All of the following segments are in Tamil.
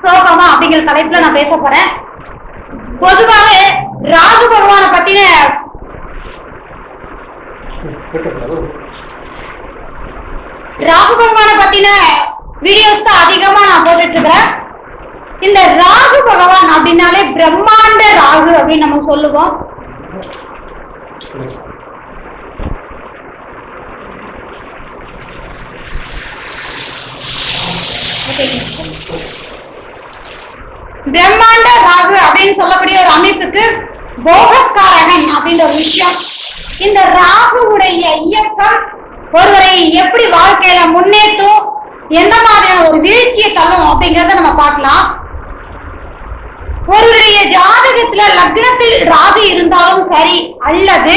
சோகமா அப்படிங்கிற தலைப்புல நான் பேச போறேன். பொதுவாக ராகு பகவான பத்தின ராகு பகவானை பத்தின வீடியோஸ் தான் அதிகமா நான் போட்டுட்டு இருக்கிறேன். இந்த ராகு பகவான் அப்படின்னாலே பிரம்மாண்ட ராகு அப்படின்னு நம்ம சொல்லுவோம். பிரம்மாண்ட ராகு அப்படின்னு சொல்லக்கூடிய ஒரு அமைப்புக்கு போகக்காரகன் அப்படின்ற ஒரு விஷயம். இந்த ராகுவுடைய இயக்கம் ஒருவரை எப்படி வாழ்க்கையில முன்னேற்றும் எந்த மாதிரியான ஒரு வீழ்ச்சியை தள்ளும் அப்படிங்கறத நம்ம பார்க்கலாம். ஒருவருடைய ஜாதகத்துல லக்னத்தில் ராகு இருந்தாலும் சரி அல்லது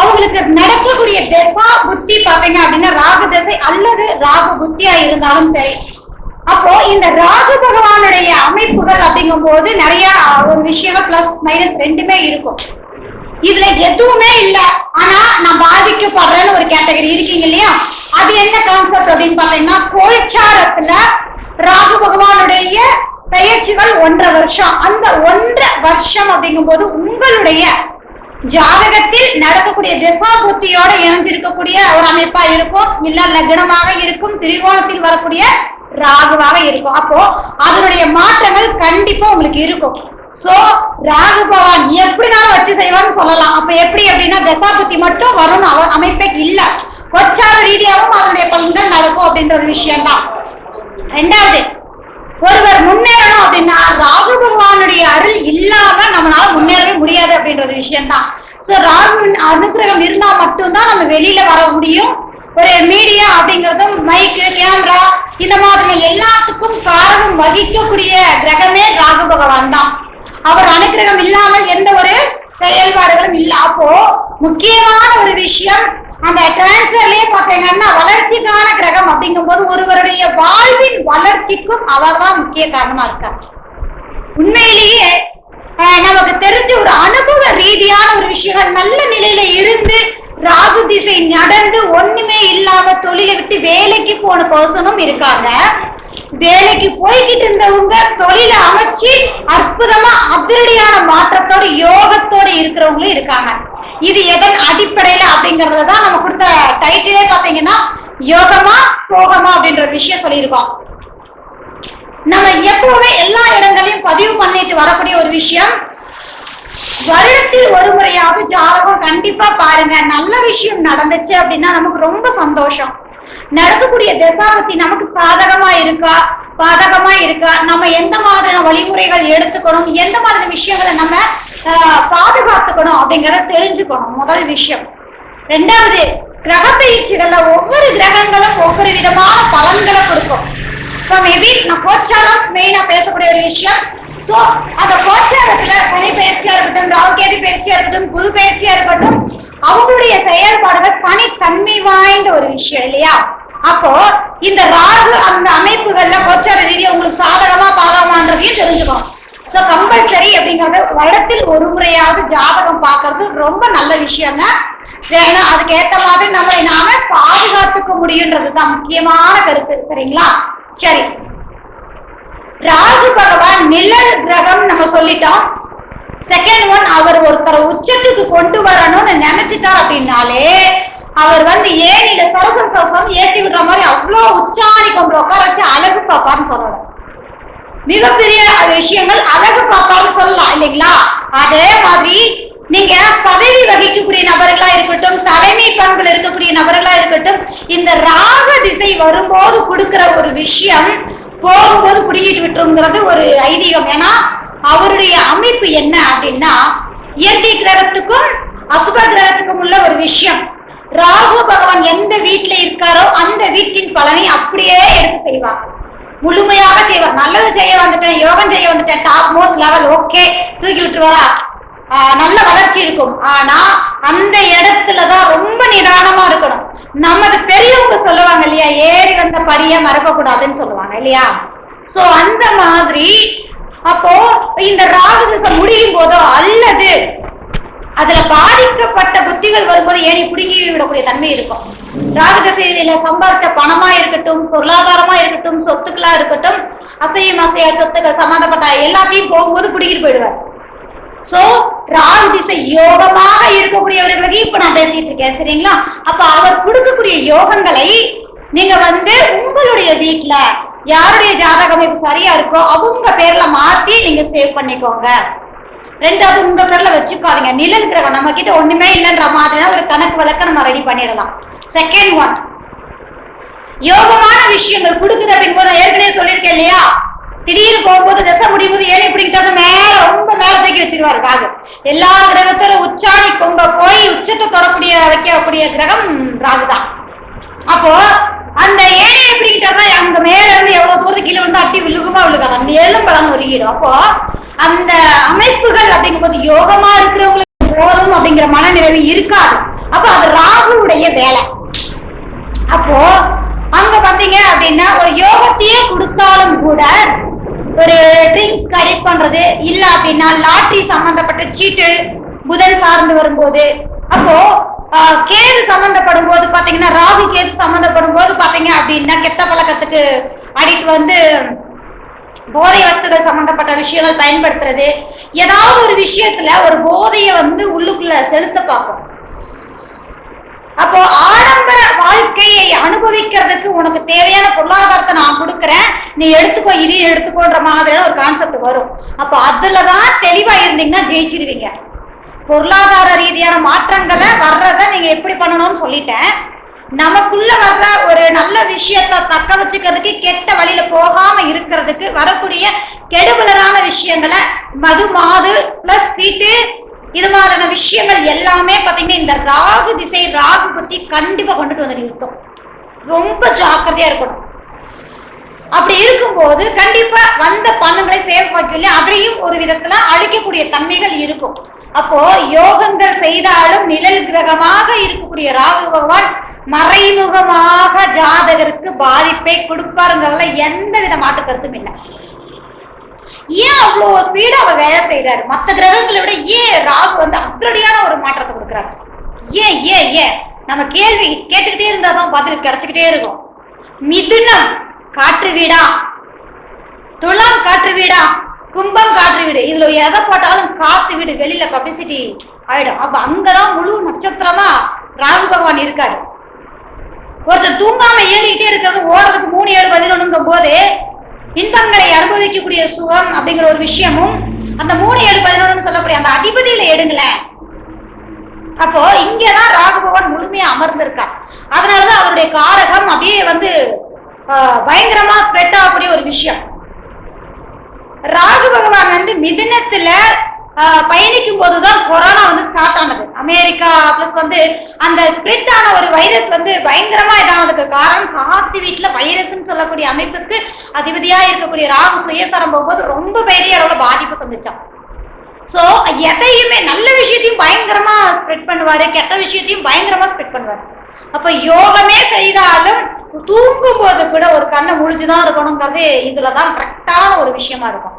அவங்களுக்கு நடக்கக்கூடிய திசா புத்தி பாத்தீங்க அப்படின்னா ராகு திசை அல்லது ராகு புத்தியா இருந்தாலும் சரி அப்போ இந்த ராகு பகவானுடைய அமைப்புகள் அப்படிங்கும் போது நிறைய ஒரு விஷயங்கள் பிளஸ் மைனஸ் ரெண்டுமே இருக்கும். இதுல எதுவுமே இல்ல. ஆனா நான் பாதிக்கப்படுறேன்னு ஒரு கேட்டகரி இருக்கீங்க இல்லையா? அது என்ன கான்செப்ட் அப்படின்னு பாத்தீங்கன்னா கோச்சாரத்துல ராகு பகவானுடைய பெயர்ச்சிகள் ஒன்றரை வருஷம். அந்த ஒன்றரை வருஷம் அப்படிங்கும்போது உங்களுடைய ஜாதகத்தில் நடக்கக்கூடிய திசா புத்தியோட இணைஞ்சிருக்கக்கூடிய ஒரு அமைப்பா இருக்கும். இல்ல லக்னமாக இருக்கும் திரிகோணத்தில் வரக்கூடிய ராகுவாக இருக்கும். அப்போ அதனுடைய மாற்றங்கள் கண்டிப்பா உங்களுக்கு இருக்கும். சோ ராகு பகவான் எப்படினாலும் வச்சு செய்வான்னு சொல்லலாம். அப்ப எப்படி அப்படின்னா தசாபுத்தி மட்டும் வரும்னு அவ- அமைப்பே இல்ல. கொச்சார ரீதியாகவும் அதனுடைய பலன்கள் நடக்கும் அப்படின்ற ஒரு விஷயம் தான் ரெண்டாவது ஒருவர் முன்னேறணும் அப்படின்னா ராகு பகவானுடைய அருள் இல்லாம நம்மளால முன்னேறவே முடியாது அப்படின்ற ஒரு விஷயம் தான் சோ ராகுவின் அனுகிரகம் இருந்தா மட்டும்தான் நம்ம வெளியில வர முடியும். ஒரு மீடியா அப்படிங்கறதும் மைக்கு கேமரா இந்த மாதிரி எல்லாத்துக்கும் காரணம் வகிக்கக்கூடிய கிரகமே ராகு பகவான் தான். அவர் அனுகிரகம் இல்லாமல் எந்த ஒரு செயல்பாடுகளும் இல்ல. அப்போ முக்கியமான ஒரு விஷயம் அந்த டிரான்ஸ்பர்லயே பாத்தீங்கன்னா வளர்ச்சிக்கான கிரகம் அப்படிங்கும்போது ஒருவருடைய வாழ்வின் வளர்ச்சிக்கும் அவர்தான் முக்கிய காரணமா இருக்கார். உண்மையிலேயே நமக்கு தெரிஞ்ச ஒரு அனுபவ ரீதியான ஒரு விஷயங்கள் நல்ல நிலையில இருந்து ராகு நடந்து ஒண்ணுமே இல்லாம தொழிலை விட்டு வேலைக்கு போன பர்சனும் இருக்காங்க. வேலைக்கு போய்கிட்டு இருந்தவங்க தொழிலை அமைச்சு அற்புதமா அதிரடியான மாற்றத்தோட யோகத்தோட இருக்கிறவங்களும் இருக்காங்க. இது எதன் அடிப்படையில அப்படிங்கறத தான் நம்ம கொடுத்த டைட்டிலே பாத்தீங்கன்னா யோகமா சோகமா அப்படின்ற விஷயம் சொல்லியிருக்கோம். நம்ம எப்பவுமே எல்லா இடங்களையும் பதிவு பண்ணிட்டு வரக்கூடிய ஒரு விஷயம் வருடத்தில் ஒரு முறையாவது ஜாதகம் கண்டிப்பா பாருங்க. நல்ல விஷயம் நடந்துச்சு அப்படின்னா நமக்கு ரொம்ப சந்தோஷம். நடக்கக்கூடிய தசாபத்தி நமக்கு சாதகமா இருக்கா? பாதகமா இருக்கா? நம்ம எந்த மாதிரியான வழிமுறைகள் எடுத்துக்கணும்? எந்த மாதிரி விஷயங்களை நம்ம பாதுகாத்துக்கணும் அப்படிங்கறத தெரிஞ்சுக்கணும். முதல் விஷயம். ரெண்டாவது கிரக பயிற்சிகள்ல ஒவ்வொரு கிரகங்களும் ஒவ்வொரு விதமான பலன்களை கொடுக்கும். இப்போ மேபி நான் கோச்சாரம் மெயினா பேசக்கூடிய ஒரு விஷயம். சோ அந்த கோச்சாரத்துல சனி பயிற்சி பயிற்சியா இருக்கட்டும் குரு பயிற்சியா இருக்கட்டும் அவங்களுடைய செயல்பாடுகள் தனித்தன்மை வாய்ந்த ஒரு விஷயம் இல்லையா? அப்போ இந்த ராகு அந்த அமைப்புகள்ல கோச்சார ரீதியா உங்களுக்கு சாதகமா பாதகமான்றதையும் தெரிஞ்சுக்கணும். சோ கம்பல்சரி அப்படிங்கறது வருடத்தில் ஒரு முறையாவது ஜாதகம் பாக்குறது ரொம்ப நல்ல விஷயங்க. ஏன்னா அதுக்கு ஏத்த மாதிரி நம்மளை நாம பாதுகாத்துக்க முடியுன்றதுதான் முக்கியமான கருத்து சரிங்களா? சரி. ராகு பகவான் நிழல் கிரகம் நம்ம சொல்லிட்டோம். செகண்ட் ஒன் அவர் ஒருத்தரை உச்சத்துக்கு கொண்டு வரணும்னு நினைச்சிட்டார் அப்படின்னாலே அவர் வந்து ஏனில சரசர சரசரம் ஏற்றி விடுற மாதிரி அவ்வளோ உச்சாணி கொம்புல உட்கார வச்சு அழகு பாப்பான்னு சொல்லலாம் மிகப்பெரிய விஷயங்கள் அழகு பாப்பான்னு சொல்லலாம் இல்லைங்களா? அதே மாதிரி நீங்க பதவி வகிக்கக்கூடிய நபர்களா இருக்கட்டும் தலைமை பண்புல இருக்கக்கூடிய நபர்களா இருக்கட்டும் இந்த ராக திசை வரும்போது கொடுக்கிற ஒரு விஷயம் போகும்போது குடிக்கிட்டு விட்டுருங்கிறது ஒரு ஐதீகம். ஏன்னா அவருடைய அமைப்பு என்ன அப்படின்னா இயற்கை கிரகத்துக்கும் அசுப கிரகத்துக்கும் உள்ள ஒரு விஷயம். ராகு பகவான் எந்த வீட்டுல இருக்காரோ அந்த வீட்டின் பலனை அப்படியே எடுத்து செய்வார். முழுமையாக செய்வார். நல்லது செய்ய வந்துட்டேன் யோகம் செய்ய வந்துட்டேன் டாப் மோஸ்ட் லெவல் ஓகே தூக்கி விட்டுருவாரா? நல்ல வளர்ச்சி இருக்கும். ஆனா அந்த இடத்துலதான் ரொம்ப நிதானமா இருக்கணும். நமது பெரியவங்க சொல்லுவாங்க இல்லையா ஏறி வந்த படிய மறக்க கூடாதுன்னு சொல்லுவாங்க இல்லையா? சோ அந்த மாதிரி அப்போ இந்த ராகு திசை முடியும் போதோ அல்லது அதுல பாதிக்கப்பட்ட புத்திகள் வரும்போது ஏணி பிடுங்கி விடக்கூடிய தன்மை இருக்கும். ராகு திசையில சம்பாதிச்ச பணமா இருக்கட்டும் பொருளாதாரமா இருக்கட்டும் சொத்துக்களா இருக்கட்டும் அசையும் அசையா சொத்துக்கள் சம்பந்தப்பட்ட எல்லாத்தையும் போகும்போது பிடிக்கிட்டு போயிடுவார். சோ ராகு திசை யோகமாக இருக்கக்கூடியவர்களுக்கு இப்ப நான் பேசிட்டு இருக்கேன் சரிங்களா? அப்ப அவர் கொடுக்கக்கூடிய யோகங்களை நீங்க வந்து உங்களுடைய வீட்டுல யாருடைய ஜாதக அமைப்பு சரியா இருக்கோ அவங்க பேர்ல மாத்தி நீங்க சேவ் பண்ணிக்கோங்க. ரெண்டாவது உங்க பேர்ல வச்சுக்காதீங்க. நிழல் கிரகம் நம்ம கிட்ட ஒண்ணுமே இல்லைன்ற மாதிரினா ஒரு கணக்கு வழக்க நம்ம ரெடி பண்ணிடலாம். செகண்ட் ஒன் யோகமான விஷயங்கள் கொடுக்குது அப்படிங்கும்போது நான் ஏற்கனவே சொல்லியிருக்கேன் இல்லையா? திடீர்னு போகும்போது தசை முடியும் போது ஏழை பிடிக்கிட்டாங்க மேல ரொம்ப மேல தூக்கி வச்சிருவாரு ராகு எல்லா கிரகத்தோட உச்சாணி கொம்ப போய் உச்சத்தை தொடக்கூடிய வைக்கக்கூடிய கிரகம் ராகு தான் அப்போ அந்த ஏழை எப்படிக்கிட்டாருன்னா அங்க மேல இருந்து எவ்வளவு தூரத்துக்கு கீழே வந்து அட்டி விழுகுமா விழுகாது? அந்த ஏழும் பலம் நொறுங்கிடும் அப்போ அந்த அமைப்புகள் அப்படிங்கும்போது யோகமா இருக்கிறவங்களுக்கு போதும் அப்படிங்கிற மனநிறைவு இருக்காது. அப்போ அது ராகுடைய வேலை. அப்போ அங்க பாத்தீங்க அப்படின்னா ஒரு யோகத்தையே கொடுத்தாலும் கூட ஒரு ட்ரிங்க்ஸ் கலெக்ட் பண்றது இல்ல அப்படின்னா லாட்டரி சம்பந்தப்பட்ட சீட்டு புதன் சார்ந்து வரும்போது அப்போ கேது சம்பந்தப்படும் போது பாத்தீங்கன்னா ராகு கேது சம்பந்தப்படும் போது பாத்தீங்க அப்படின்னா கெட்ட பழக்கத்துக்கு அடிட்டு வந்து போதை வஸ்துகள் சம்பந்தப்பட்ட விஷயங்கள் பயன்படுத்துறது. ஏதாவது ஒரு விஷயத்துல ஒரு போதையை வந்து உள்ளுக்குள்ள செலுத்த பார்க்கும். அப்போ ஆடம்பர வாழ்க்கையை அனுபவிக்கிறதுக்கு உனக்கு தேவையான பொருளாதாரத்தை நான் கொடுக்குறேன். நீ எடுத்துக்கோ இதையும் எடுத்துக்கோன்ற மாதிரியான ஒரு கான்செப்ட் வரும். அப்போ அதுலதான் தெளிவா இருந்தீங்கன்னா ஜெயிச்சிருவீங்க. பொருளாதார ரீதியான மாற்றங்களை வர்றத நீங்க எப்படி பண்ணணும்னு சொல்லிட்டேன். நமக்குள்ள வர்ற ஒரு நல்ல விஷயத்த தக்க வச்சுக்கிறதுக்கு கெட்ட வழியில போகாம இருக்கிறதுக்கு வரக்கூடிய கெடுபலரான விஷயங்களை மது மாது பிளஸ் சீட்டு இது மாதிரியான விஷயங்கள் எல்லாமே பாத்தீங்கன்னா இந்த ராகு திசை ராகு புத்தி கண்டிப்பா கொண்டுட்டு வந்து நிறுத்தும். ரொம்ப ஜாக்கிரதையா இருக்கணும். அப்படி இருக்கும்போது கண்டிப்பா வந்த பணங்களை சேவ் வைக்கல அதையும் ஒரு விதத்துல அழிக்கக்கூடிய தன்மைகள் இருக்கும். அப்போ யோகங்கள் செய்தாலும் நிழல் கிரகமாக இருக்கக்கூடிய ராகு பகவான் மறைமுகமாக ஜாதகருக்கு பாதிப்பை கொடுப்பாருங்கிறதுல எந்த வித மாற்று கருத்தும் இல்லை. ஏன் அவ்வளோ ஸ்பீடா அவர் வேலை செய்யறாரு மற்ற கிரகங்களை விட ஏன் ராகு வந்து அதிரடியான ஒரு மாற்றத்தை கொடுக்குறாரு? ஏன் ஏன் ஏன்? நம்ம கேள்வி கேட்டுக்கிட்டே இருந்தாதான் பதில் கிடைச்சிக்கிட்டே இருக்கும். மிதுனம் காற்று வீடா? துலாம் காற்று வீடா? கும்பம் காற்று வீடு. இதுல எதை போட்டாலும் காத்து வீடு வெளியில பப்ளிசிட்டி ஆயிடும். அப்ப அங்கதான் முழு நட்சத்திரமா ராகு பகவான் இருக்காரு. ஒருத்தர் தூங்காம ஏறிக்கிட்டே இருக்கிறது ஓடுறதுக்கு மூணு ஏழு பதினொன்னுங்கும் போது இன்பங்களை அனுபவிக்கக்கூடிய சுகம் அப்படிங்கிற ஒரு விஷயமும் அந்த மூணு ஏழு பதினொன்னு சொல்லக்கூடிய அந்த அதிபதியில எடுங்களேன். அப்போ இங்கதான் ராகு பகவான் முழுமையா அமர்ந்திருக்கார். அதனாலதான் அவருடைய காரகம் அப்படியே வந்து பயங்கரமா ஸ்ப்ரெட் ஆகக்கூடிய ஒரு விஷயம். ராகு பகவான் வந்து மிதினத்துல பயணிக்கும் போதுதான் கொரோனா வந்து ஸ்டார்ட் ஆனது. அமெரிக்கா பிளஸ் வந்து அந்த ஸ்ப்ரிட் ஆன ஒரு வைரஸ் வந்து பயங்கரமா இதானதுக்கு காரணம். காத்து வீட்டுல வைரஸ்ன்னு சொல்லக்கூடிய அமைப்புக்கு அதிபதியா இருக்கக்கூடிய ராகு சுயசாரம் போகும்போது ரொம்ப பெரிய அளவுல பாதிப்பு சந்திச்சான். சோ எதையுமே நல்ல விஷயத்தையும் பயங்கரமா ஸ்ப்ரெட் பண்ணுவாரு கெட்ட விஷயத்தையும் பயங்கரமா ஸ்ப்ரெட் பண்ணுவாரு. அப்ப யோகமே செய்தாலும் தூங்கும் போது கூட ஒரு கண்ணை முழிச்சுதான் இருக்கணுங்கிறது இதுலதான் கரெக்டான ஒரு விஷயமா இருக்கும்.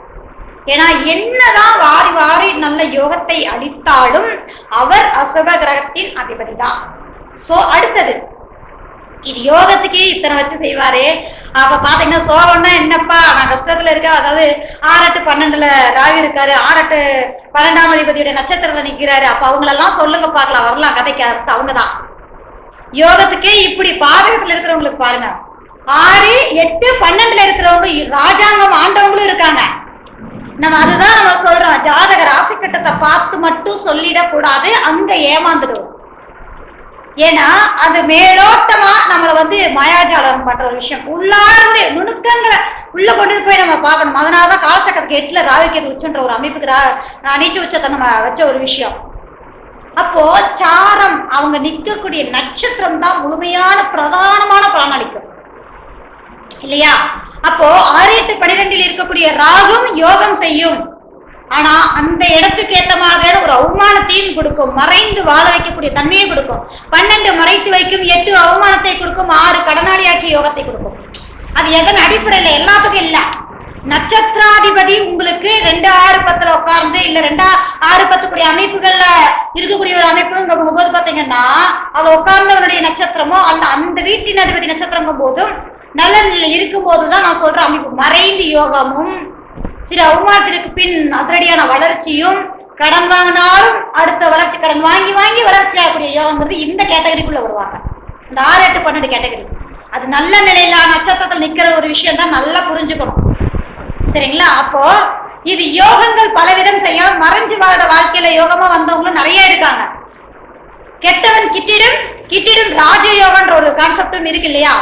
ஏன்னா என்னதான் வாரி வாரி நல்ல யோகத்தை அளித்தாலும் அவர் அசுப கிரகத்தின் அதிபதி தான் சோ அடுத்தது. இது யோகத்துக்கே இத்தனை வச்சு செய்வாரே. அப்ப பாத்தீங்கன்னா சோகம்னா என்னப்பா? நான் கஷ்டத்துல இருக்க அதாவது ஆறட்டு பன்னெண்டுல ராகு இருக்காரு. ஆறட்டு பன்னெண்டாம் அதிபதியுடைய நட்சத்திரத்துல நிக்கிறாரு. அப்ப அவங்களெல்லாம் சொல்லுங்க பார்க்கலாம் வரலாம். கதைக்கு அடுத்து அவங்கதான். யோகத்துக்கே இப்படி பாதகத்துல இருக்கிறவங்களுக்கு பாருங்க. ஆறு எட்டு பன்னெண்டுல இருக்கிறவங்க ராஜாங்கம் ஆண்டவங்களும் இருக்காங்க. நம்ம அதுதான் நம்ம சொல்றோம். ஜாதக ராசி கட்டத்தை பார்த்து மட்டும் சொல்லிடக் கூடாது அங்க ஏமாந்துடுவோம் ஏன்னா அது மேலோட்டமா நம்மளை வந்து மாயாஜாலம் பண்ற ஒரு விஷயம். உள்ளார்ந்து நுணுக்கங்களை உள்ள கொண்டு போய் நம்ம பார்க்கணும். அதனாலதான் காலச்சக்கரத்துக்கு எட்டுல ராகுக்கு உச்சன்ற ஒரு அமைப்புக்கு ரா- நீச்ச உச்சத்தை நம்ம வச்ச ஒரு விஷயம். அப்போ சாரம் அவங்க நிற்கக்கூடிய நட்சத்திரம் தான் முழுமையான பிரதானமான பலனளிக்கும். இல்லையா? அப்போ ஆறு எட்டு பனிரெண்டில் இருக்கக்கூடிய ராகும் யோகம் செய்யும். ஆனா அந்த இடத்துக்கு ஏத்த மாதிரியான ஒரு அவமானத்தையும் கொடுக்கும். மறைந்து வாழ வைக்கக்கூடிய தன்மையை கொடுக்கும். பன்னெண்டு மறைத்து வைக்கும் எட்டு அவமானத்தை கொடுக்கும் ஆறு கடனாளியாக்கி யோகத்தை கொடுக்கும். அது எதன் அடிப்படையில? எல்லாத்துக்கும் இல்ல. நட்சத்திராதிபதி உங்களுக்கு ரெண்டு ஆறு பத்துல உட்கார்ந்து இல்ல ரெண்டா ஆறு பத்தக்கூடிய அமைப்புகள்ல இருக்கக்கூடிய ஒரு அமைப்புன்னு போது பாத்தீங்கன்னா அதுல உட்கார்ந்தவனுடைய நட்சத்திரமோ அல்ல அந்த வீட்டின் அதிபதி நட்சத்திரங்கும் போதும் நல்ல நிலையில இருக்கும் போதுதான் நான் சொல்ற அமைப்பு. மறைந்து யோகமும் சில அவமானத்திற்கு பின் அதிரடியான வளர்ச்சியும் கடன் வாங்கினாலும் அடுத்த வளர்ச்சி கடன் வாங்கி வாங்கி வளர்ச்சி ஆகக்கூடிய யோகங்கிறது இந்த கேட்டகரிக்குள்ள வருவாங்க. இந்த ஆறு எட்டு பன்னெண்டு கேட்டகரி. அது நல்ல நிலையில நட்சத்திரத்தில் நிக்கிற ஒரு விஷயம் தான் நல்லா புரிஞ்சுக்கணும். சரிங்களா? அப்போ இது யோகங்கள் பலவிதம் செய்யலாம். மறைஞ்சு வாழ்ற வாழ்க்கையில யோகமா வந்தவங்களும் நிறைய இருக்காங்க. கெட்டவன் கிட்டிடும் கிட்டிடும் ராஜயோகன்ற ஒரு கான்செப்டும் இருக்கு இல்லையா?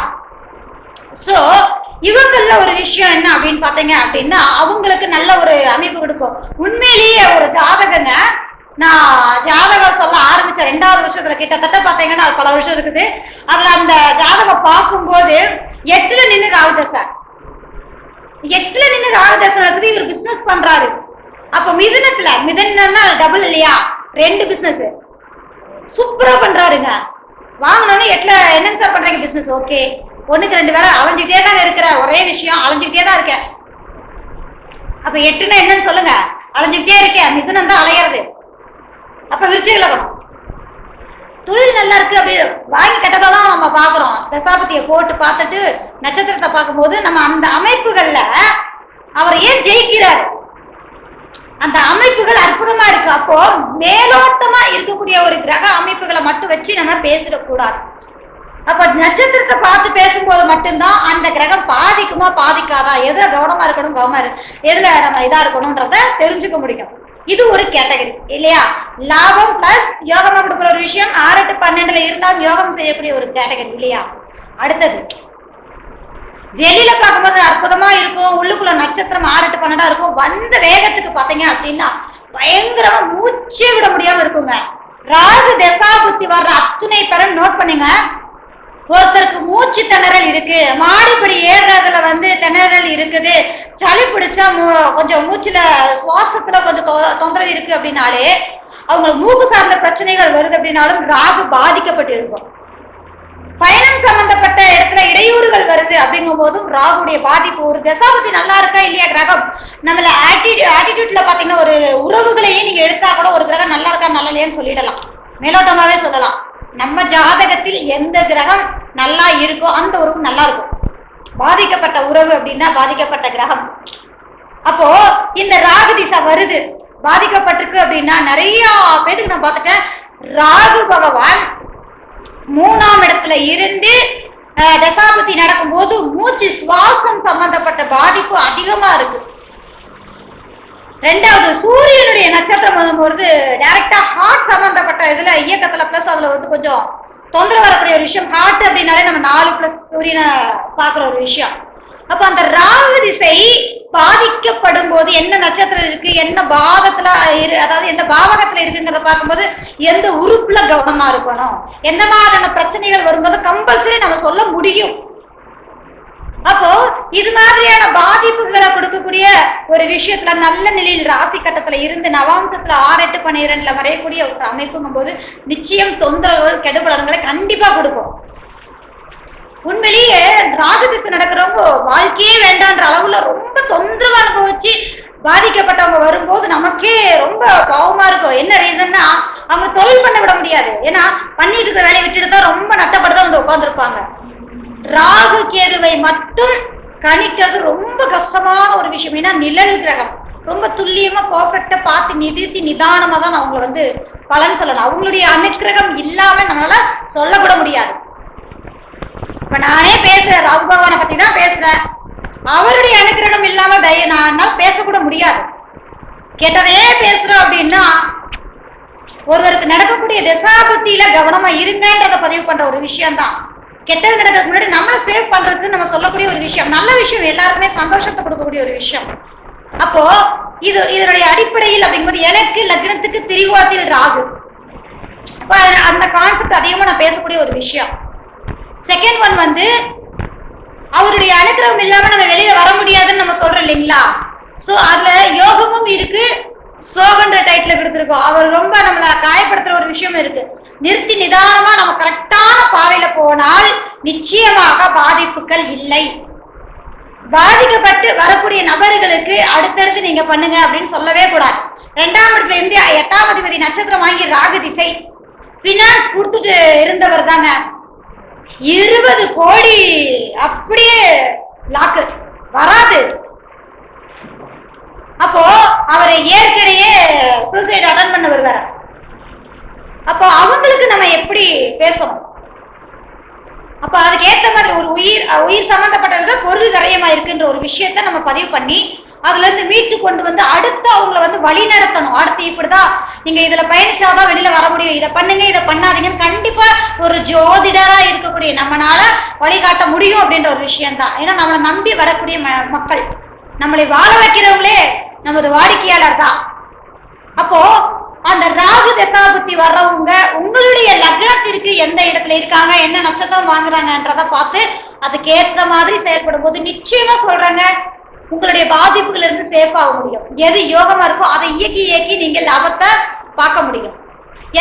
சோ இவங்கள ஒரு விஷயம் என்ன அப்படின்னு பாத்தீங்க அப்படின்னா அவங்களுக்கு நல்ல ஒரு அமைப்பு கொடுக்கும். உண்மையிலேயே ஒரு ஜாதகங்க நான் ஜாதகம் சொல்ல ஆரம்பிச்ச ரெண்டாவது வருஷத்துல கிட்டத்தட்ட பாத்தீங்கன்னா அது பல வருஷம் இருக்குது. அதுல அந்த ஜாதகம் பார்க்கும்போது எட்டுல நின்று ராகுதசை எட்டுல நின்று ராகுதசை நடக்குது இவர் பிசினஸ் பண்றாரு. அப்ப மிதனத்துல மிதன்னா டபுள் இல்லையா? ரெண்டு பிசினஸ் சூப்பரா பண்றாருங்க. வாங்கினோடனே எட்டுல என்னங்க சார் பண்றீங்க பிசினஸ் ஓகே ஒண்ணுக்கு ரெண்டு வேலை அலைஞ்சிட்டே தாங்க இருக்கிற ஒரே விஷயம் அலைஞ்சிட்டே தான் இருக்கேன். அப்ப எட்டுன்னா என்னன்னு சொல்லுங்க. அலைஞ்சிக்கிட்டே இருக்கேன். மிதுனம் தான் அலையிறது. அப்ப விருச்சிக லக்னம் தொழில் நல்லா இருக்கு அப்படி. வாங்கி கட்டதை தான் நம்ம பார்க்குறோம் தசாபதியை போட்டு பார்த்துட்டு நட்சத்திரத்தை பார்க்கும்போது நம்ம அந்த அமைப்புகளில் அவர் ஏன் ஜெயிக்கிறாரு? அந்த அமைப்புகள் அற்புதமா இருக்கு. அப்போ மேலோட்டமா இருக்கக்கூடிய ஒரு கிரக அமைப்புகளை மட்டும் வச்சு நம்ம பேசிடக்கூடாது. அப்ப நட்சத்திரத்தை பார்த்து பேசும்போது மட்டும்தான் அந்த கிரகம் பாதிக்குமா பாதிக்காதா? எதுல கவனமா இருக்கணும் கவனமா எதில் எதுல நம்ம இதா இருக்கணும்ன்றத தெரிஞ்சுக்க முடியும். இது ஒரு கேட்டகரி இல்லையா? லாபம் பிளஸ் யோகமா கொடுக்குற ஒரு விஷயம் ஆறு எட்டு பன்னெண்டுல இருந்தாலும் யோகம் செய்யக்கூடிய ஒரு கேட்டகரி இல்லையா? அடுத்தது வெளியில பார்க்கும்போது அற்புதமா இருக்கும் உள்ளுக்குள்ள நட்சத்திரம் ஆறு எட்டு பன்னெண்டா இருக்கும். வந்த வேகத்துக்கு பாத்தீங்க அப்படின்னா பயங்கரமா மூச்சே விட முடியாம இருக்குங்க. ராகு தசா புத்தி வர்ற அத்துணை பெற நோட் பண்ணுங்க. ஒருத்தருக்கு மூச்சு திணறல் இருக்கு மாடிப்படி ஏறுறதுல வந்து திணறல் இருக்குது. சளி பிடிச்சா மூ- கொஞ்சம் மூச்சுல சுவாசத்துல கொஞ்சம் தொ- தொந்தரவு இருக்கு அப்படின்னாலே அவங்களுக்கு மூக்கு சார்ந்த பிரச்சனைகள் வருது அப்படின்னாலும் ராகு பாதிக்கப்பட்டிருக்கும். பயணம் சம்பந்தப்பட்ட இடத்துல இடையூறுகள் வருது அப்படிங்கும் போதும் ராகுடைய பாதிப்பு ஒரு தசாபதி நல்லா இருக்கா இல்லையா கிரகம்? நம்மள ஆட்டி ஆட்டிடியூட்ல பாத்தீங்கன்னா ஒரு உறவுகளையே நீங்க எடுத்தா கூட ஒரு கிரகம் நல்லா இருக்கா நல்லா இல்லையான்னு சொல்லிடலாம். மேலோட்டமாவே சொல்லலாம். நம்ம ஜாதகத்தில் எந்த கிரகம் நல்லா இருக்கோ அந்த உறவு நல்லா இருக்கும். பாதிக்கப்பட்ட உறவு அப்படின்னா பாதிக்கப்பட்ட கிரகம். அப்போ இந்த ராகு திசை வருது. பாதிக்கப்பட்டிருக்கு அப்படின்னா நிறைய பேருக்கு நான் பார்த்துட்டேன். ராகு பகவான் மூணாம் இடத்துல இருந்து தசாபதி நடக்கும்போது மூச்சு சுவாசம் சம்பந்தப்பட்ட பாதிப்பு அதிகமா இருக்கு. ரெண்டாவது சூரியனுடைய நட்சத்திரம் வரும்பொழுது டைரக்டா ஹார்ட் சம்பந்தப்பட்ட இதுல இயக்கத்துல பிளஸ் அதுல வந்து கொஞ்சம் தொந்தரவு வரக்கூடிய ஒரு விஷயம். ஹார்ட் அப்படின்னாலே நம்ம நாலு பிளஸ் சூரியனை பாக்குற ஒரு விஷயம். அப்ப அந்த ராகு திசை பாதிக்கப்படும் போது என்ன நட்சத்திரம் இருக்கு என்ன பாதத்துல இரு அதாவது எந்த பாவகத்துல இருக்குங்கிறத பார்க்கும்போது எந்த உறுப்புல கவனமா இருக்கணும் எந்த மாதிரியான பிரச்சனைகள் வரும்போது கம்பல்சரி நம்ம சொல்ல முடியும். அப்போ இது மாதிரியான பாதிப்புகளை கொடுக்கக்கூடிய ஒரு விஷயத்துல நல்ல நிலையில் ராசி கட்டத்துல இருந்து நவாம்சத்துல ஆறு எட்டு பன்னிரெண்டுல வரையக்கூடிய ஒரு அமைப்புங்கும் போது நிச்சயம் தொந்தரவுகள் கெடுபலன்களை கண்டிப்பா கொடுக்கும். உண்மையிலேயே ராஜதிசை நடக்கிறவங்க வாழ்க்கையே வேண்டான்ற அளவுல ரொம்ப தொந்தரவு அனுபவிச்சு பாதிக்கப்பட்டவங்க வரும்போது நமக்கே ரொம்ப பாவமா இருக்கும். என்ன ரீசன்னா அவங்க தொழில் பண்ண விட முடியாது. ஏன்னா பண்ணிட்டு இருக்கிற வேலையை விட்டுட்டு தான் ரொம்ப நட்டப்பட்டு தான் வந்து உட்காந்துருப்பாங்க ராகு கேதுவை மட்டும் கணிக்கிறது ரொம்ப கஷ்டமான ஒரு விஷயம். ஏன்னா நிழல் கிரகம். ரொம்ப துல்லியமா பர்ஃபெக்டா பார்த்து நிறுத்தி நிதானமா தான் அவங்களை வந்து பலன் சொல்லணும். அவங்களுடைய அனுக்கிரகம் இல்லாம நம்மளால சொல்லக்கூட முடியாது. இப்ப நானே பேசுறேன். ராகு பகவானை பத்தி தான் பேசுறேன். அவருடைய அனுக்கிரகம் இல்லாம தய நான் பேசக்கூட முடியாது. கேட்டதே பேசுறோம் அப்படின்னா ஒருவருக்கு நடக்கக்கூடிய தசாபுத்தியில கவனமா இருங்கன்றத பதிவு பண்ற ஒரு விஷயம்தான். கெட்டது நடக்கிறதுக்கு முன்னாடி நம்மளை சேவ் பண்றதுக்கு நம்ம சொல்லக்கூடிய ஒரு விஷயம். நல்ல விஷயம் எல்லாருக்குமே சந்தோஷத்தை கொடுக்கக்கூடிய ஒரு விஷயம். அப்போ இது இதனுடைய அடிப்படையில் அப்படிங்கும்போது எனக்கு லக்னத்துக்கு திரிகோணத்தில் ராகு. அப்போ அந்த கான்செப்ட் அதிகமா நான் பேசக்கூடிய ஒரு விஷயம். செகண்ட் ஒன் வந்து அவருடைய அனுகிரகம் இல்லாம நம்ம வெளியில வர முடியாதுன்னு நம்ம சொல்றோம் இல்லைங்களா? சோ அதுல யோகமும் இருக்கு சோகன்ற டைட்டில் கொடுத்துருக்கோம். அவர் ரொம்ப நம்மள காயப்படுத்துற ஒரு விஷயம் இருக்கு. நிறுத்தி நிதானமா நம்ம கரெக்டான பாதையில போனால் நிச்சயமாக பாதிப்புகள் இல்லை. பாதிக்கப்பட்டு வரக்கூடிய நபர்களுக்கு அடுத்தடுத்து நீங்க பண்ணுங்க அப்படின்னு சொல்லவே கூடாது. ரெண்டாம் இடத்துல இருந்து எட்டாம் அதிபதி நட்சத்திரம் வாங்கி ராகு திசை. பினான்ஸ் கொடுத்துட்டு இருந்தவர் தாங்க. இருபது கோடி அப்படியே லாக்கு வராது. அப்போ அவர் ஏற்கனவே சூசைட் அட்டன் பண்ண வருவார் அப்போ அவங்களுக்கு நம்ம எப்படி பேசணும்? அப்ப அதுக்கு ஏத்த மாதிரி ஒரு உயிர் உயிர் சம்பந்தப்பட்டது பொருள் விரயமா இருக்குன்ற ஒரு விஷயத்த நம்ம பதிவு பண்ணி அதுல இருந்து மீட்டு கொண்டு வந்து அடுத்து அவங்கள வந்து வழி நடத்தணும். அடுத்து இப்படிதான் நீங்க இதுல பயணிச்சாதான் வெளியில வர முடியும். இதை பண்ணுங்க இதை பண்ணாதீங்கன்னு கண்டிப்பா ஒரு ஜோதிடரா இருக்கக்கூடிய நம்மளால வழிகாட்ட முடியும் அப்படின்ற ஒரு விஷயம்தான். ஏன்னா நம்மளை நம்பி வரக்கூடிய ம- மக்கள். நம்மளை வாழ வைக்கிறவங்களே நமது வாடிக்கையாளர் தான் அப்போ அந்த ராகு தசாபுத்தி வர்றவங்க உங்களுடைய லக்னத்திற்கு எந்த இடத்துல இருக்காங்க என்ன நட்சத்திரம் வாங்குறாங்கன்றத பார்த்து அதுக்கு ஏத்த மாதிரி செயல்படும் போது நிச்சயமா சொல்றாங்க உங்களுடைய பாதிப்புல இருந்து சேஃப் ஆக முடியும். எது யோகமா இருக்கோ அதை இயக்கி இயக்கி நீங்க லாபத்தை பார்க்க முடியும்.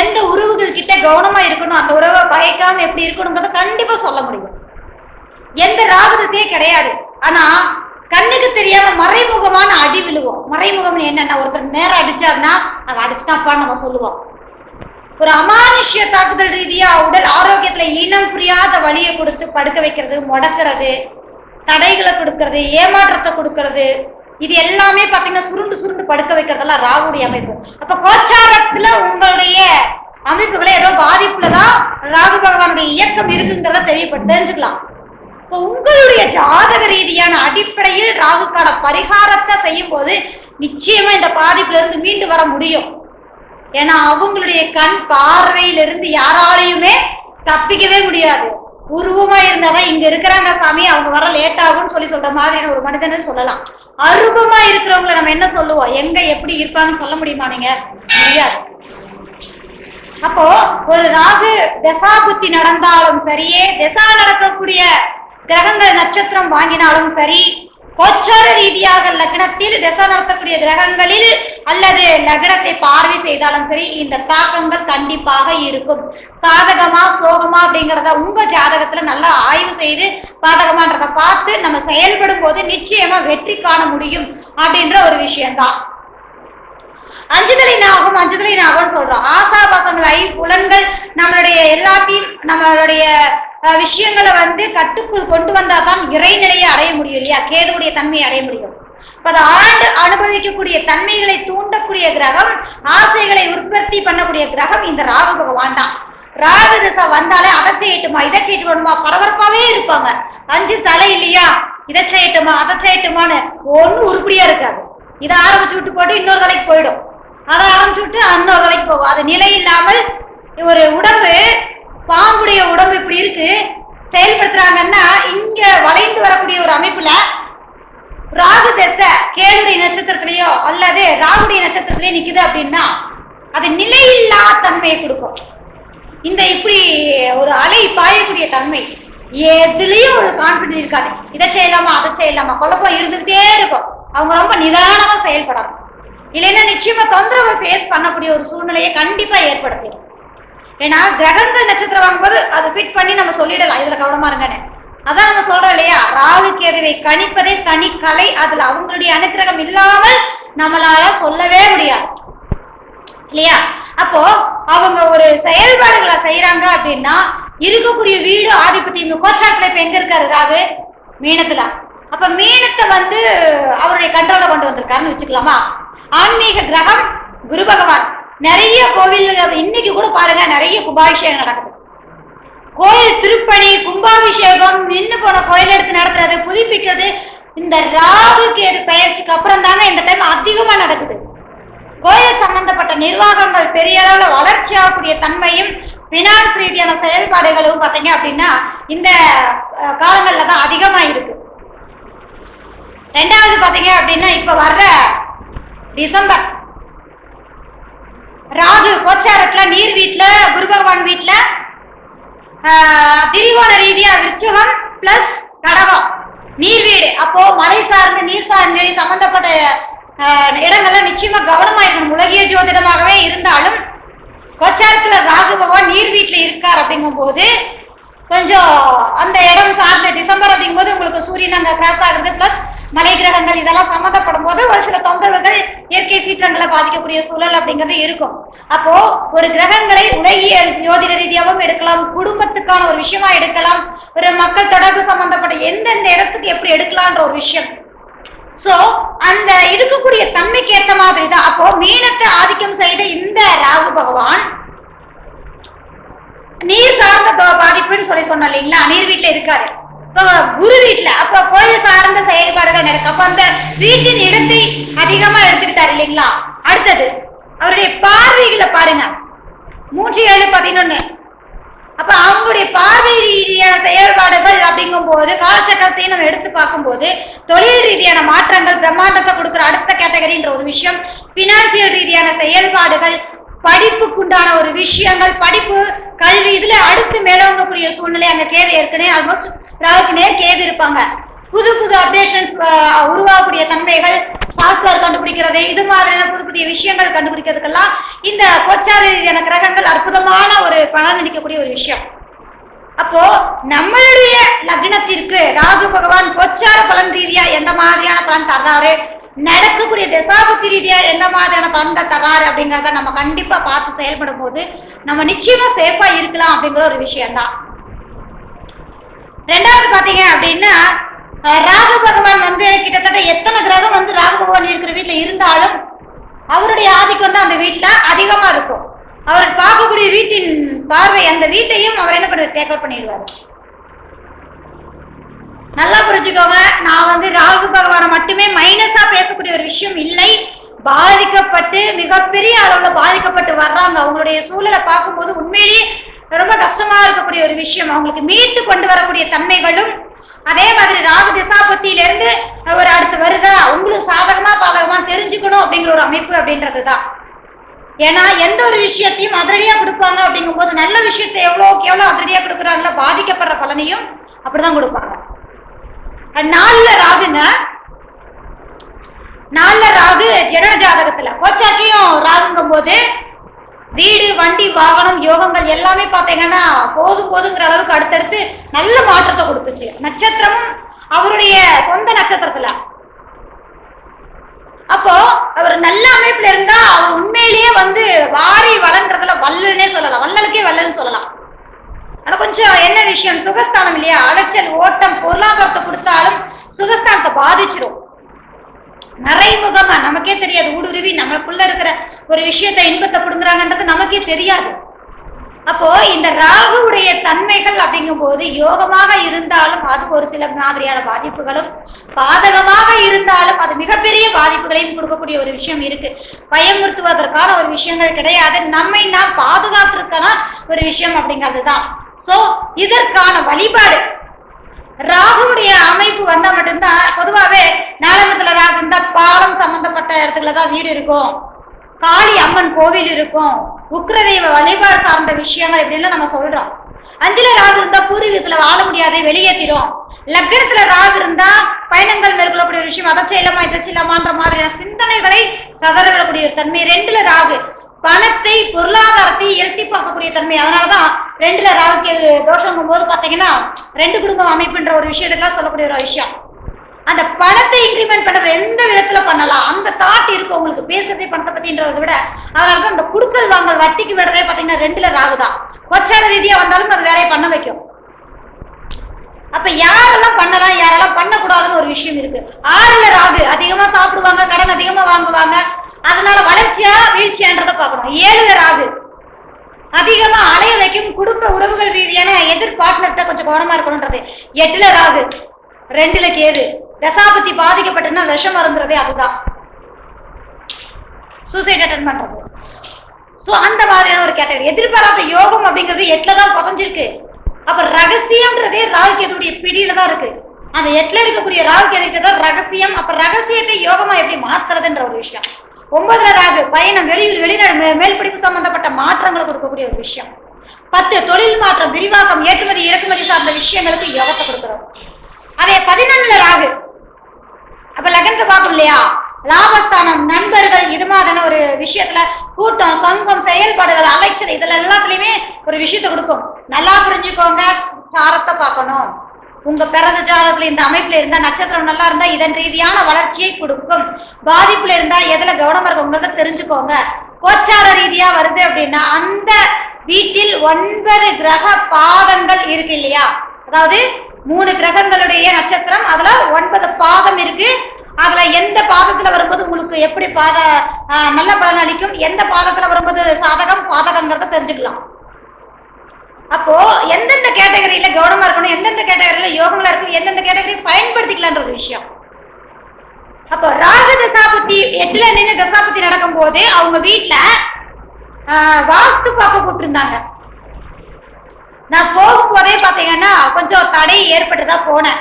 எந்த உறவுகள் கிட்ட கவனமா இருக்கணும் அந்த உறவை பகைக்காம எப்படி இருக்கணுங்கிறத கண்டிப்பா சொல்ல முடியும். எந்த ராகு திசையே கிடையாது. ஆனா கண்ணுக்கு தெரியாம மறைமுகமான அடி விழுகும். மறைமுகம்னு என்னன்னா ஒருத்தர் நேரம் அடிச்சாருன்னா அவன் அடிச்சிட்டாப்பான்னு நம்ம சொல்லுவோம். ஒரு அமானுஷ்ய தாக்குதல் ரீதியா உடல் ஆரோக்கியத்துல இனம் புரியாத வழியை கொடுத்து படுக்க வைக்கிறது முடக்கிறது தடைகளை கொடுக்கறது ஏமாற்றத்தை கொடுக்கறது இது எல்லாமே பாத்தீங்கன்னா சுருண்டு சுருண்டு படுக்க வைக்கிறதெல்லாம் ராகுடைய அமைப்பு. அப்ப கோச்சாரத்துல உங்களுடைய அமைப்புகளை ஏதோ பாதிப்புலதான் ராகு பகவானுடைய இயக்கம் இருக்குங்கிறத தெரியப்பட்டு தெரிஞ்சுக்கலாம். இப்போ உங்களுடைய ஜாதக ரீதியான அடிப்படையில் ராகுக்கான பரிகாரத்தை செய்யும் போது நிச்சயமா இந்த பாதிப்புல இருந்து மீண்டு வர முடியும். ஏன்னா அவங்களுடைய கண் பார்வையிலிருந்து யாராலையுமே தப்பிக்கவே முடியாது. உருவமா இருந்தாதான் இங்க இருக்கிறாங்க சாமி அவங்க வர லேட் ஆகும்னு சொல்லி சொல்ற மாதிரியான ஒரு மனிதனை சொல்லலாம். அருவமா இருக்கிறவங்கள நம்ம என்ன சொல்லுவோம்? எங்க எப்படி இருப்பாங்கன்னு சொல்ல முடியுமா நீங்க? முடியாது. அப்போ ஒரு ராகு தசாபுத்தி நடந்தாலும் சரியே தசா நடக்கக்கூடிய கிரகங்கள் நட்சத்திரம் வாங்கினாலும் சரி கோச்சார ரீதியாக லக்னத்தில் திசை நடத்தக்கூடிய கிரகங்களில் அல்லது லக்னத்தை பார்வை செய்தாலும் சரி இந்த தாக்கங்கள் கண்டிப்பாக இருக்கும். சாதகமா சோகமா அப்படிங்கிறத உங்க ஜாதகத்துல நல்லா ஆய்வு செய்து பாதகமான்றத பார்த்து நம்ம செயல்படும் போது நிச்சயமா வெற்றி காண முடியும் அப்படின்ற ஒரு விஷயம்தான். அஞ்சுதலை நாகம் அஞ்சுதலை நாகம்னு சொல்றோம். ஆசா பசங்களை புலன்கள் நம்மளுடைய எல்லாத்தையும் நம்மளுடைய விஷயங்களை வந்து கட்டுக்குள் கொண்டு வந்தாதான் இறைநிலையை அடைய முடியும் இல்லையா? கேதுடைய தன்மையை அடைய முடியும். இப்ப அது ஆண்டு அனுபவிக்கக்கூடிய தன்மைகளை தூண்டக்கூடிய கிரகம் ஆசைகளை உற்பத்தி பண்ணக்கூடிய கிரகம் இந்த ராகு பகவான் தான். ராகு திசை வந்தாலே அதை செய்யட்டுமா இதை செய்யட்டு வேணுமா பரபரப்பாவே இருப்பாங்க. அஞ்சு தலை இல்லையா? இதை செய்யட்டுமா அதை செய்யட்டுமான்னு ஒன்றும் உருப்படியா இருக்காது. இதை ஆரம்பிச்சு விட்டு போட்டு இன்னொரு தலைக்கு போயிடும். அதை ஆரம்பிச்சு விட்டு இன்னொரு தலைக்கு போகும். அது நிலை இல்லாமல் ஒரு உடம்பு பாம்புடைய உடம்பு இப்படி இருக்கு. செயல்படுத்துறாங்கன்னா இங்க வளைந்து வரக்கூடிய ஒரு அமைப்புல ராகு தசை கேளுடைய நட்சத்திரத்திலேயோ அல்லது ராகுடைய நட்சத்திரத்திலேயோ நிக்குது அப்படின்னா அது நிலையில்லா தன்மையை கொடுக்கும். இந்த இப்படி ஒரு அலை பாயக்கூடிய தன்மை எதுலயும் ஒரு கான்பிடன்ட் இருக்காது. இதை செய்யலாமா அதை செய்யலாமா? குழப்பம் இருந்துகிட்டே இருக்கும். அவங்க ரொம்ப நிதானமா செயல்படணும். இல்லைன்னா நிச்சயமா தொந்தரவை ஃபேஸ் பண்ணக்கூடிய ஒரு சூழ்நிலையை கண்டிப்பா ஏற்படுத்திடும். ஏன்னா கிரகங்கள் நட்சத்திரம் வாங்கும்போது அது ஃபிட் பண்ணி நம்ம சொல்லிடலாம். இதுல கவனமா இருங்கன்னு. அதான் நம்ம சொல்றோம் இல்லையா? ராகு கேதுவை கணிப்பதே தனி கலை. அதுல அவங்களுடைய அனுக்கிரகம் இல்லாமல் நம்மளால சொல்லவே முடியாது. இல்லையா? அப்போ அவங்க ஒரு செயல்பாடுகளை செய்யறாங்க அப்படின்னா இருக்கக்கூடிய வீடு ஆதிபத்தியம் கோச்சாட்டில் இப்ப எங்க இருக்காரு ராகு? மீனத்துல. அப்ப மீனத்தை வந்து அவருடைய கண்ட்ரோல கொண்டு வந்திருக்காருன்னு வச்சுக்கலாமா? ஆன்மீக கிரகம் குரு பகவான். நிறைய கோவில் இன்னைக்கு கூட பாருங்க நிறைய கும்பாபிஷேகம் நடக்குது. கோயில் திருப்பணி கும்பாபிஷேகம் நின்று போன கோயில் எடுத்து நடத்துறது புதுப்பிக்கிறது இந்த ராகு கேது பயிற்சிக்கு அப்புறம் தாங்க இந்த டைம் அதிகமா நடக்குது. கோயில் சம்பந்தப்பட்ட நிர்வாகங்கள் பெரிய அளவுல வளர்ச்சி ஆகக்கூடிய தன்மையும் பினான்ஸ் ரீதியான செயல்பாடுகளும் பார்த்தீங்க அப்படின்னா இந்த காலங்களில் காலங்கள்ல தான் அதிகமா இருக்கு. ரெண்டாவது பார்த்தீங்க அப்படின்னா இப்ப வர்ற டிசம்பர் ராகு கோச்சாரத்துல நீர் வீட்டுல குரு பகவான் வீட்டுல திரிகோண ரீதியா விருச்சகம் பிளஸ் கடகம் நீர் வீடு. அப்போ மலை சார்ந்து நீர் சார்ந்து சம்பந்தப்பட்ட இடங்கள்ல நிச்சயமா கவனமா இருக்கணும். உலகிய ஜோதிடமாகவே இருந்தாலும் கோச்சாரத்துல ராகு பகவான் நீர் வீட்டுல இருக்கார் அப்படிங்கும்போது கொஞ்சம் அந்த இடம் சார்ந்த டிசம்பர் அப்படிங்கும்போது உங்களுக்கு சூரியன் அங்க கிராஸ் ஆகுறது பிளஸ் மலை கிரகங்கள் இதெல்லாம் சம்மந்தப்படும் போது ஒரு சில தொந்தரவுகள் இயற்கை சீற்றங்களை பாதிக்கக்கூடிய சூழல் அப்படிங்கிறது இருக்கும். அப்போ ஒரு கிரகங்களை உலகியல் ஜோதிட ரீதியாகவும் எடுக்கலாம் குடும்பத்துக்கான ஒரு விஷயமா எடுக்கலாம் ஒரு மக்கள் தொடர்பு சம்பந்தப்பட்ட எந்தெந்த இடத்துக்கு எப்படி எடுக்கலான்ற ஒரு விஷயம். சோ அந்த இருக்கக்கூடிய தன்மைக்கு ஏத்த மாதிரி தான். அப்போ மீனத்தை ஆதிக்கம் செய்த இந்த ராகு பகவான் நீர் சார்ந்த தோ- பாதிப்புன்னு சொல்லி சொன்னோம் இல்லைங்களா? நீர் வீட்டுல இருக்காரு. இப்போ குரு வீட்டுல அப்ப கோயில் சார்ந்த செயல்பாடுகள் நடக்கும். அப்ப அந்த வீட்டின் இடத்தை அதிகமா எடுத்துக்கிட்டாரு இல்லைங்களா? அடுத்தது அவருடைய பார்வைகளை பாருங்க. மூன்று ஏழு பதினொன்னு. அப்ப அவங்களுடைய பார்வை ரீதியான செயல்பாடுகள் அப்படிங்கும் போது காலச்சக்கரத்தையும் நம்ம எடுத்து பார்க்கும்போது தொழில் ரீதியான மாற்றங்கள் பிரம்மாண்டத்தை கொடுக்குற அடுத்த கேட்டகரின்ற ஒரு விஷயம் பினான்சியல் ரீதியான செயல்பாடுகள் படிப்புக்குண்டான ஒரு விஷயங்கள் படிப்பு கல்வி இதுல அடுத்து மேலோங்கக்கூடிய சூழ்நிலை அங்க கேது ஏற்கனவே ஆல்மோஸ்ட் ராகுக்கு நேர் கேது இருப்பாங்க. புது புது அப்டேஷன்ஸ் உருவாகக்கூடிய தன்மைகள் சாஃப்ட்வேர் கண்டுபிடிக்கிறது இது மாதிரியான புது புதிய விஷயங்கள் கண்டுபிடிக்கிறதுக்கெல்லாம் இந்த கோச்சார ரீதியான கிரகங்கள் அற்புதமான ஒரு பணம் நினைக்கக்கூடிய ஒரு விஷயம். அப்போ நம்மளுடைய லக்னத்திற்கு ராகு பகவான் கோச்சார பலன் ரீதியா எந்த மாதிரியான பலன் தர்றாரு? நடக்கக்கூடிய தசாபக்தி ரீதியா எந்த மாதிரியான பலன்கள் தர்றாரு அப்படிங்கிறத நம்ம கண்டிப்பா பார்த்து செயல்படும் போது நம்ம நிச்சயமா சேஃபா இருக்கலாம் அப்படிங்கிற ஒரு விஷயம்தான். ரெண்டாவது பாத்தீங்க அப்படின்னா ராகு பகவான் வந்து கிட்டத்தட்ட எத்தனை கிரகம் வந்து ராகு பகவான் இருக்கிற வீட்டுல இருந்தாலும் அவருடைய ஆதிக்கம் தான் அந்த வீட்டுல அதிகமா இருக்கும். அவர் பார்க்கக்கூடிய வீட்டின் பார்வை அந்த வீட்டையும் அவர் என்ன பண்ணுவார் டேக் ஓவர் பண்ணிடுவார். நல்லா புரிஞ்சுக்கோங்க நான் வந்து ராகு பகவானை மட்டுமே மைனஸா பேசக்கூடிய ஒரு விஷயம் இல்லை. பாதிக்கப்பட்டு மிகப்பெரிய அளவுல பாதிக்கப்பட்டு வர்றாங்க. அவங்களுடைய சூழலை பார்க்கும்போது உண்மையிலேயே ரொம்ப கஷ்டமா இருக்கக்கூடிய ஒரு விஷயம். அவங்களுக்கு மீட்டு கொண்டு வரக்கூடிய தன்மைகளும் அதே மாதிரி ராகு திசாபத்தியிலிருந்து ஒரு அடுத்து வருதா? உங்களுக்கு சாதகமா பாதகமா தெரிஞ்சுக்கணும் அப்படிங்கிற ஒரு அமைப்பு அப்படின்றதுதான். ஏன்னா எந்த ஒரு விஷயத்தையும் அதிரடியா கொடுப்பாங்க அப்படிங்கும்போது நல்ல விஷயத்தை எவ்வளோக்கு எவ்வளோ அதிரடியா கொடுக்குறாங்களோ பாதிக்கப்படுற பலனையும் அப்படிதான் கொடுப்பாங்க. நாலுல ராகுங்க. நாலுல ராகு ஜனன ஜாதகத்துல. கோச்சாட்டையும் ராகுங்கும் போது வீடு வண்டி வாகனம் யோகங்கள் எல்லாமே பார்த்தீங்கன்னா போதும் போதுங்கிற அளவுக்கு அடுத்தடுத்து நல்ல மாற்றத்தை கொடுத்துச்சு. நட்சத்திரமும் அவருடைய சொந்த நட்சத்திரத்துல. அப்போ அவர் நல்ல அமைப்புல இருந்தா அவர் உண்மையிலேயே வந்து வாரி வளங்கிறதுல வல்லனே சொல்லலாம். வள்ளலுக்கே வல்லன்னு சொல்லலாம். ஆனா கொஞ்சம் என்ன விஷயம்? சுகஸ்தானம் இல்லையா? அலைச்சல் ஓட்டம் பொருளாதாரத்தை கொடுத்தாலும் சுகஸ்தானத்தை பாதிச்சிடும் மறைமுகமா நமக்கே தெரியாது. ஊடுருவி நமக்குள்ள இருக்கிற ஒரு விஷயத்தை இன்பத்தை புடுங்குறாங்கன்றது நமக்கே தெரியாது. அப்போ இந்த ராகுவுடைய தன்மைகள் அப்படிங்கும் போது யோகமாக இருந்தாலும் அது ஒரு சில மாதிரியான பாதிப்புகளும் பாதகமாக இருந்தாலும் அது மிகப்பெரிய பாதிப்புகளையும் கொடுக்கக்கூடிய ஒரு விஷயம் இருக்கு. பயமுறுத்துவதற்கான ஒரு விஷயங்கள் கிடையாது. நம்மை நாம் பாதுகாத்திருக்கான ஒரு விஷயம் அப்படிங்கிறது தான் சோ இதற்கான வழிபாடு ராகுவுடைய அமைப்பு வந்தா மட்டும்தான் பொதுவாவே நாலமத்துல ராகு இருந்தா பாலம் சம்பந்தப்பட்ட இடத்துல தான் வீடு இருக்கும். காளி அம்மன் கோவில் இருக்கும். உக்ரதெய்வ வழிபாடு சார்ந்த விஷயங்கள் இப்படிலாம் நம்ம சொல்றோம். அஞ்சுல ராகு இருந்தா பூர்வீகத்துல வாழ முடியாது வெளியேற்றிடும் லக்னத்துல ராகு இருந்தா பயணங்கள் மேற்கொள்ளக்கூடிய ஒரு விஷயம் அதை செய்யலாமா இதை செய்யலாமான்ற மாதிரியான சிந்தனைகளை சதறவிடக்கூடிய ஒரு தன்மை. ரெண்டுல ராகு பணத்தை பொருளாதாரத்தை இரட்டி பார்க்கக்கூடிய தன்மை. அதனாலதான் ரெண்டுல ராகுக்கு தோஷங்கும் போது பாத்தீங்கன்னா ரெண்டு குடும்பம் அமைப்புன்ற ஒரு விஷயத்துக்கெல்லாம் சொல்லக்கூடிய ஒரு விஷயம். அந்த பணத்தை இன்க்ரிமெண்ட் பண்றது எந்த விதத்துல பண்ணலாம்? அந்த தாட் இருக்கு உங்களுக்கு. பேசுறதே பணத்தை பத்தின்றதை விட. அதனாலதான் அந்த குடுக்கல் வாங்கல் வட்டிக்கு விடுறதே பாத்தீங்கன்னா ரெண்டுல ராகுதான் கொச்சார ரீதியா வந்தாலும் அது வேலையை பண்ண வைக்கும். அப்ப யாரெல்லாம் பண்ணலாம் யாரெல்லாம் பண்ணக்கூடாதுன்னு ஒரு விஷயம் இருக்கு. ஆறுல ராகு அதிகமா சாப்பிடுவாங்க கடன் அதிகமா வாங்குவாங்க. அதனால வளர்ச்சியா வீழ்ச்சியான்றத பார்க்கணும். ஏழுல ராகு. அதிகமா அலைய வைக்கும் குடும்ப உறவுகள் ரீதியான எதிர் பார்ட்னர்கிட்ட கொஞ்சம் கவனமா இருக்கணும்ன்றது. எட்டுல ராகு. ரெண்டுல கேது. தசாபத்தி பாதிக்கப்பட்டனா விஷம் மருந்துறதே அதுதான். சூசைட் அட்டன் பண்றது. சோ அந்த மாதிரியான ஒரு கேட்டகரி எதிர்பாராத யோகம் அப்படிங்கிறது எட்டுல தான் புதஞ்சிருக்கு. அப்ப ரகசியம்ன்றதே ராகு கேதுடைய பிடியில தான் இருக்கு. அந்த எட்டுல இருக்கக்கூடிய ராகு கேதுக்கிட்ட தான் ரகசியம். அப்ப ரகசியத்தை யோகமா எப்படி மாத்துறதுன்ற ஒரு விஷயம். ஒன்பதுல ராகு பயணம் வெளியூர் வெளிநாடு மே- மேல் படிப்பு சம்பந்தப்பட்ட மாற்றங்களை கொடுக்கக்கூடிய ஒரு விஷயம். பத்து தொழில் மாற்றம் விரிவாக்கம் ஏற்றுமதி இறக்குமதி சார்ந்த விஷயங்களுக்கு யோகத்தை கொடுக்கிறோம். அதே பதினொன்னுல ராகு. அப்ப லக்னத்தை பார்க்கும் இல்லையா? லாபஸ்தானம் நண்பர்கள் இது மாதிரியான ஒரு விஷயத்துல கூட்டம் சங்கம் செயல்பாடுகள் அலைச்சல் இதுல எல்லாத்துலயுமே ஒரு விஷயத்தை கொடுக்கும். நல்லா புரிஞ்சுக்கோங்க சாரத்தை பார்க்கணும். உங்க பிறந்த ஜாதகத்துல இந்த அமைப்புல இருந்தா நட்சத்திரம் நல்லா இருந்தா இதன் ரீதியான வளர்ச்சியை கொடுக்கும். பாதிப்புல இருந்தா எதுல கவனமா இருக்குங்கிறத தெரிஞ்சுக்கோங்க. கோச்சார ரீதியா வருது அப்படின்னா அந்த வீட்டில் ஒன்பது கிரக பாதங்கள் இருக்கு இல்லையா? அதாவது மூணு கிரகங்களுடைய நட்சத்திரம் அதுல ஒன்பது பாதம் இருக்கு. அதுல எந்த பாதத்துல வரும்போது உங்களுக்கு எப்படி பாத நல்ல பலன் அளிக்கும்? எந்த பாதத்துல வரும்போது சாதகம் பாதகங்கிறத தெரிஞ்சுக்கலாம். அப்போ எந்தெந்த கேட்டகரியில கவனமா இருக்கணும் எந்தெந்த கேட்டகரியில யோகங்களா இருக்கும் எந்தெந்த கேட்டகரியை பயன்படுத்திக்கலான்ற ஒரு விஷயம். அப்போ ராகு தசாபத்தி எட்டுல நின்று தசாபத்தி நடக்கும் போது அவங்க வீட்டுல ஆஹ், வாஸ்து பார்க்க கூப்பிட்டுருந்தாங்க நான் போகும்போதே பாத்தீங்கன்னா கொஞ்சம் தடை ஏற்பட்டுதான் போனேன்.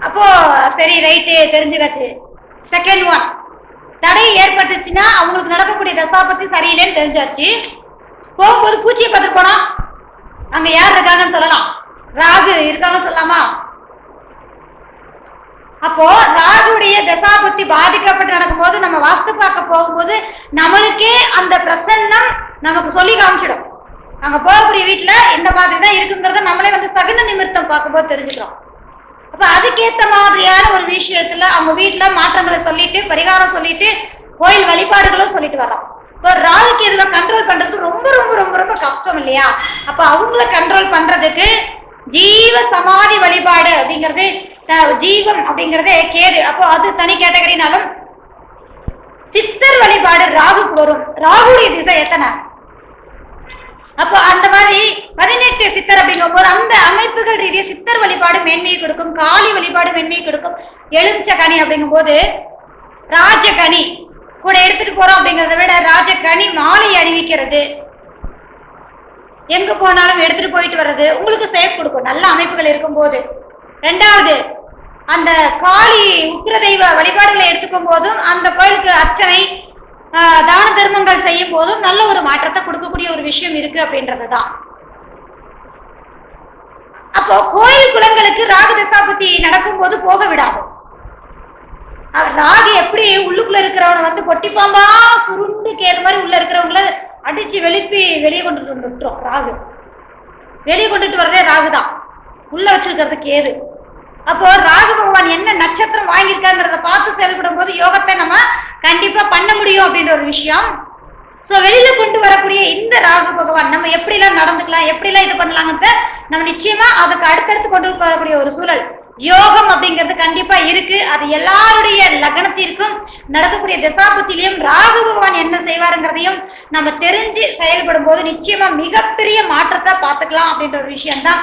அப்போ சரி ரைட்டு தெரிஞ்சுக்காச்சு. செகண்ட் ஒன் தடை ஏற்பட்டுச்சுன்னா அவங்களுக்கு நடக்கக்கூடிய தசாபத்தி சரியில்லைன்னு தெரிஞ்சாச்சு. போகும்போது பூச்சியை பார்த்துட்டு போனா அங்க யார் இருக்காங்கன்னு சொல்லலாம். ராகு இருக்காங்கன்னு சொல்லலாமா? அப்போ ராகுடைய தசாபுத்தி பாதிக்கப்பட்டு நடக்கும்போது நம்ம வாஸ்து பார்க்க போகும்போது நம்மளுக்கே அந்த பிரசன்னம் நமக்கு சொல்லி காமிச்சிடும். அங்க போகக்கூடிய வீட்டுல இந்த மாதிரி தான் இருக்குங்கிறத நம்மளே வந்து சகுன நிமித்தம் பார்க்கும்போது தெரிஞ்சுக்கிறோம். அப்ப அதுக்கேத்த மாதிரியான ஒரு விஷயத்துல அவங்க வீட்டுல மாற்றங்களை சொல்லிட்டு பரிகாரம் சொல்லிட்டு கோயில் வழிபாடுகளும் சொல்லிட்டு வரோம் ராகுக்கு இதெல்லாம் கண்ட்ரோல் பண்றது ரொம்ப ரொம்ப ரொம்ப ரொம்ப கஷ்டம் இல்லையா? அப்ப அவங்கள கண்ட்ரோல் பண்றதுக்கு ஜீவ சமாதி வழிபாடு அப்படிங்கிறது அஹ், ஜீவம் அப்படிங்கறதே கேடு. அப்போ அது தனி கேட்டகரினாலும் சித்தர் வழிபாடு ராகுக்கு வரும். ராகுடைய திசை எத்தனை? அப்போ அந்த மாதிரி பதினெட்டு சித்தர் அப்படிங்கும்போது அந்த அமைப்புகள் ரீதியாக சித்தர் வழிபாடு மேன்மையை கொடுக்கும் காளி வழிபாடு மேன்மையை கொடுக்கும். எலுமிச்ச கனி அப்படிங்கும்போது ராஜகனி கூட எடுத்துட்டு போறோம் அப்படிங்கறத விட ராஜகனி மாலை அணிவிக்கிறது. எங்க போனாலும் எடுத்துட்டு போயிட்டு வர்றது. உங்களுக்கு சேஃப் கொடுக்கும். நல்ல அமைப்புகள் இருக்கும் போது ரெண்டாவது அந்த காளி உக்கிர தெய்வ வழிபாடுகளை எடுத்துக்கும் போதும் அந்த கோயிலுக்கு அர்ச்சனை தான தர்மங்கள் செய்யும் போதும் நல்ல ஒரு மாற்றத்தை கொடுக்கக்கூடிய ஒரு விஷயம் இருக்கு அப்படின்றது தான். அப்போ கோயில் குளங்களுக்கு ராகு தசாபுத்தி நடக்கும்போது போக விடாது. ராகு எப்படி உள்ளுக்குள்ள இருக்கிறவனை வந்து பொட்டி பாம்பா சுருண்டு கேது மாதிரி உள்ள இருக்கிறவங்கள அடிச்சு வெளிப்பி வெளியே கொண்டுட்டு வந்துட்டோம் ராகு. வெளியே கொண்டுட்டு வர்றதே ராகு தான். உள்ள வச்சிருக்கிறது கேது. அப்போ ராகு பகவான் என்ன நட்சத்திரம் வாங்கியிருக்காங்கிறத பார்த்து செயல்படும் போது யோகத்தை நம்ம கண்டிப்பா பண்ண முடியும் அப்படின்ற ஒரு விஷயம். சோ வெளியில கொண்டு வரக்கூடிய இந்த ராகு பகவான் நம்ம எப்படிலாம் நடந்துக்கலாம் எப்படிலாம் இது பண்ணலாங்கிறத நம்ம நிச்சயமா அதுக்கு அடுத்தடுத்து கொண்டு வரக்கூடிய ஒரு சூழல். யோகம் அப்படிங்கிறது கண்டிப்பா இருக்கு. அது எல்லாருடைய லக்னத்திற்கும் நடக்கக்கூடிய தசாபத்திலையும் ராகு பகவான் என்ன செய்வாருங்கிறதையும் நம்ம தெரிஞ்சு செயல்படும் போது நிச்சயமா மிகப்பெரிய மாற்றத்தை பார்த்துக்கலாம் அப்படின்ற ஒரு விஷயம்தான்.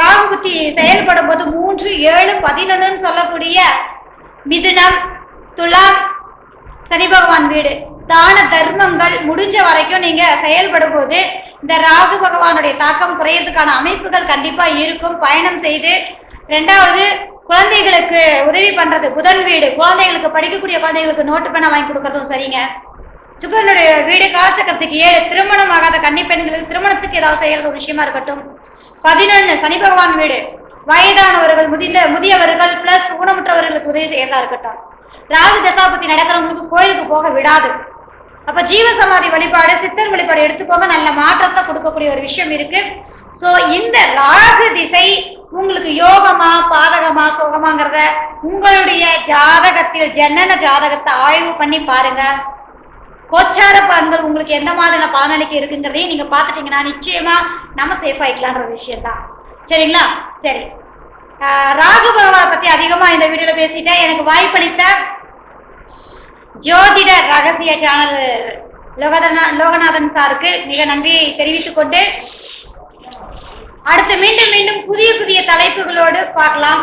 ராகு புத்தி செயல்படும் போது மூன்று ஏழு பதினொன்றுன்னு சொல்லக்கூடிய மிதுனம் துலாம் சனி பகவான் வீடு. தான தர்மங்கள் முடிஞ்ச வரைக்கும் நீங்க செயல்படும் போது இந்த ராகு பகவானுடைய தாக்கம் குறையறதுக்கான அமைப்புகள் கண்டிப்பா இருக்கும். பயணம் செய்து ரெண்டாவது குழந்தைகளுக்கு உதவி பண்றது புதன் வீடு. குழந்தைகளுக்கு படிக்கக்கூடிய குழந்தைகளுக்கு நோட்டு பேனா வாங்கி கொடுக்கறதும் சரிங்க. சுக்கரனுடைய வீடு காலச்சக்கரத்துக்கு ஏழு திருமணம் ஆகாத கன்னி பெண்களுக்கு திருமணத்துக்கு ஏதாவது செய்யறது ஒரு விஷயமா இருக்கட்டும். பதினொன்னு சனி பகவான் வீடு. வயதானவர்கள் முதிந்த முதியவர்கள் பிளஸ் ஊனமுற்றவர்களுக்கு உதவி செய்யறதா இருக்கட்டும். ராகு தசாபத்தி நடக்கிறவங்களுக்கு கோயிலுக்கு போக விடாது. அப்ப ஜீவ சமாதி வழிபாடு சித்தர் வழிபாடு எடுத்துக்கோங்க. நல்ல மாற்றத்தை கொடுக்கக்கூடிய ஒரு விஷயம் இருக்கு. சோ இந்த ராகு திசை உங்களுக்கு யோகமா பாதகமா சோகமாங்கிறத உங்களுடைய ஜாதகத்தில் ஜனன ஜாதகத்தை ஆய்வு பண்ணி பாருங்க. கோச்சார பலன்கள் உங்களுக்கு எந்த மாதிரியான பலனளிக்கு இருக்குங்கிறதையும் நீங்க பாத்துட்டீங்கன்னா நிச்சயமா நம்ம சேஃப் ஆயிக்கலான்ற விஷயம் தான் சரிங்களா? சரி. ராகு பகவானை பத்தி அதிகமா இந்த வீடியோல பேசிட்டேன். எனக்கு வாய்ப்பளித்த ஜோதிட ரகசிய சேனல் லோகதனா லோகநாதன் சாருக்கு மிக நன்றியை தெரிவித்துக் கொண்டு அடுத்து மீண்டும் மீண்டும் புதிய புதிய தலைப்புகளோடு பார்க்கலாம்.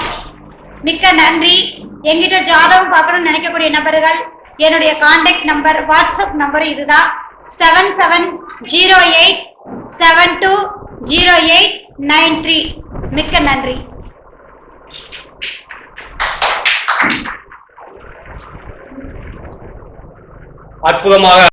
மிக்க நன்றி. எங்கிட்ட ஜாதகம் பார்க்கணும்னு நினைக்கக்கூடிய நபர்கள் என்னுடைய காண்டாக்ட் நம்பர் வாட்ஸ்அப் நம்பர் இதுதான். Seven seven zero eight seven two zero eight nine three மிக்க நன்றி. அற்புதமாக